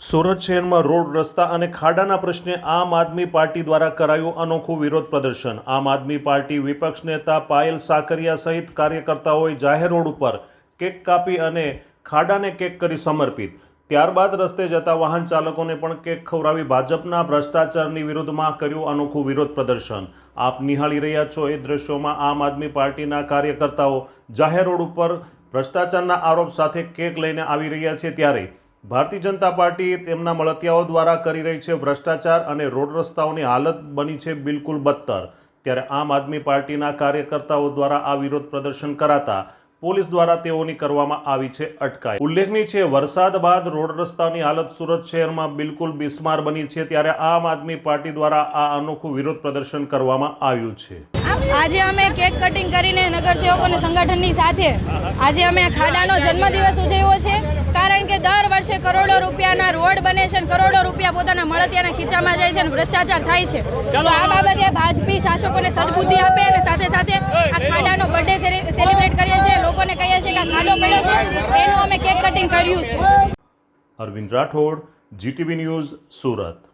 સુરત શહેરમાં રોડ, રસ્તા અને ખાડાના પ્રશ્ને આમ આદમી પાર્ટી દ્વારા કરાયું અનોખું વિરોધ પ્રદર્શન. આમ આદમી પાર્ટી વિપક્ષ નેતા પાયલ સાકરિયા સહિત કાર્યકર્તાઓએ જાહેર રોડ ઉપર કેક કાપી અને ખાડાને કેક કરી સમર્પિત. ત્યારબાદ રસ્તે જતા વાહન ચાલકોને પણ કેક ખવડાવી ભાજપના ભ્રષ્ટાચારની વિરુદ્ધમાં કર્યું અનોખું વિરોધ પ્રદર્શન. આપ નિહાળી રહ્યા છો એ દ્રશ્યોમાં આમ આદમી પાર્ટીના કાર્યકર્તાઓ જાહેર રોડ ઉપર ભ્રષ્ટાચારના આરોપ સાથે કેક લઈને આવી રહ્યા છે ત્યારે ભારતીય જનતા પાર્ટી તેમના મળતિયાઓ દ્વારા કરી રહી છે ભ્રષ્ટાચાર અને રોડ રસ્તાઓની હાલત બની છે બિલકુલ બદતર. ત્યારે આમ આદમી પાર્ટીના કાર્યકર્તાઓ દ્વારા આ વિરોધ પ્રદર્શન કરાતા પોલીસ દ્વારા તેઓની કરવામાં આવી છે અટકાય ઉલ્લેખનીય છે, વરસાદ બાદ રોડ રસ્તાની હાલત સુરત શહેરમાં બિલકુલ બિસ્માર બની છે ત્યારે આમ આદમી પાર્ટી દ્વારા આ અનોખું વિરોધ પ્રદર્શન કરવામાં આવ્યું છે. આજે અમે કેક કટિંગ કરીને નગરસેવકોને સંગઠનની સાથે આજે અમે ખાડાનો જન્મદિવસ ઉજવ્યો છે. કારણ કે દર વર્ષે કરોડો રૂપિયાના રોડ બને છે અને કરોડો રૂપિયા પોતાના મળતિયાના ખીચામાં જાય છે અને ભ્રષ્ટાચાર થાય છે. તો આ બાબતે ભાજપી શાસકોને સદબુદ્ધિ આપે અને સાથે સાથે આ ખાડાનો બર્થડે સેલિબ્રેટ કરીએ છીએ. લોકોને કહીએ છીએ કે આ ખાડો પડ્યો છે. એનું અમે કેક કટિંગ કર્યું છે. Arvind Rathod GTV news Surat.